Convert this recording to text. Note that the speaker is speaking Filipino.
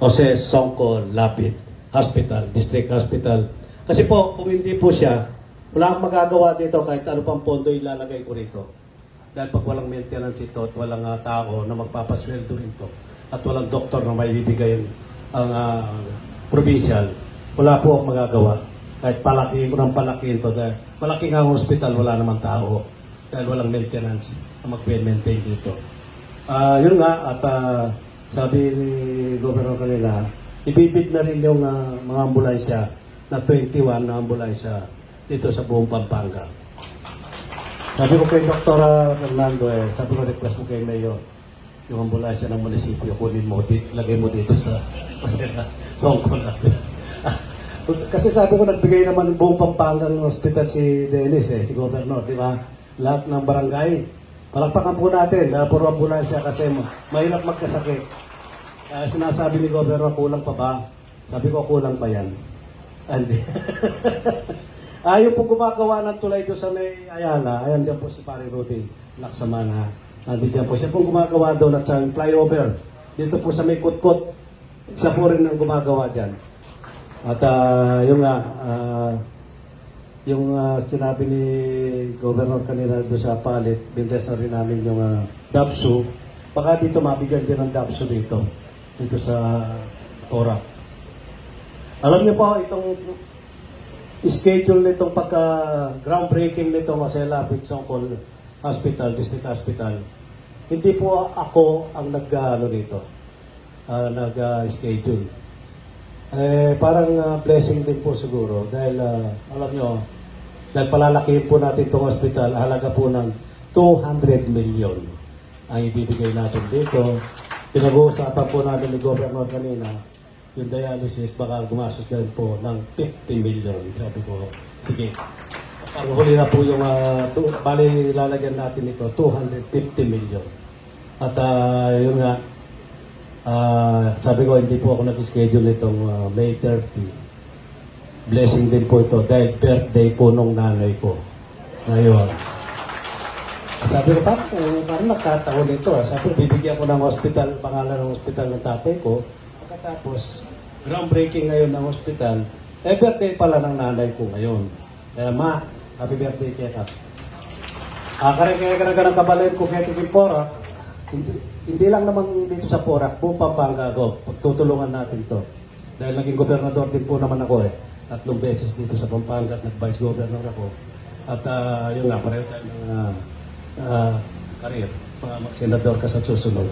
Jose Songco Lapid Hospital, District Hospital. Kasi po, kung hindi po siya, wala akong magagawa dito kahit ano pang pondo ilalagay ko rito. Dahil pag walang maintenance ito at walang ah, tao na magpapasweldo rito at walang doktor na may bibigay ang ah, provincial, wala po akong magagawa. Kahit palakihin ko ng palakihin to dahil malaki nga ang hospital, wala namang tao dahil walang maintenance na mag-maintain dito. Ah, yun nga, at ah, sabi ni Governor kanina, ibibid na rin yung ah, mga ambulansya na 21 na ambulansya dito sa buong Pampanga. Sabi ko kay Dr. Fernando, eh, sabi ko request mo kay Mayor, yung ambulansya ng munisipyo, kunin mo, dit, lagay mo dito sa Masena, Songko na. Kasi sabi ko, nagbigay naman ng buong Pampanga ng hospital si Dennis, eh, si Governor, di ba? Lahat ng barangay. Palakpakan po natin, na puro ambulansya kasi ma- mahirap magkasakit. Kaya sinasabi ni Governor, kulang pa ba? Sabi ko, kulang pa yan. Hindi. Ayaw po gumagawa ng tulay doon sa may Ayala. Ayan dyan po si Pare Rudy Laksamana. Nandito po. Siya po gumagawa doon at sa flyover. Dito po sa may kutkot. Siya po rin ang gumagawa dyan. At ah, yung nga, ah, yung ah, sinabi ni Governor kanina doon sa palit, binres na rin namin yung uh, DAPSU. Baka dito mabigyan din ng DAPSU dito. Dito sa Tora. Alam niyo po, itong schedule nitong pagka groundbreaking nitong Masela Pinsongkol Hospital, District Hospital, hindi po ako ang nag ano dito, ah, nag-schedule. Eh, parang ah, blessing din po siguro dahil ah, alam nyo, dahil palalakihin po natin itong hospital, halaga po ng 200 million ang ibibigay natin dito. Pinag-uusapan po natin ni Governor kanina, yung dialysis baka gumastos din po ng 50 million. Sabi ko, sige. Ang huli na po yung, uh, bali lalagyan natin ito, 250 million. At ah, yun nga, ah, sabi ko, hindi po ako nag-schedule itong ah, May 30. Blessing din po ito dahil birthday po nung nanay ko. Ngayon. Sabi ko, parang, eh, parang nagkataon ito. ah." Sabi ko, bibigyan ko ng hospital, pangalan ng hospital ng tatay ko. Pagkatapos, groundbreaking ngayon ng hospital, eh, birthday pala ng nanay ko ngayon. Kaya ma, happy birthday kaya ka. Ah, kaya kaya kaya kaya ng kabalayan ko kaya Porak, hindi, hindi lang naman dito sa Porak, buong Pampanga go, pagtutulungan natin to. Dahil naging gobernador din po naman ako eh. Tatlong beses dito sa Pampanga at nag-vice governor ako. At ah, yun nga, pareho tayo ng uh, career. Uh, mag-senador ka sa susunod.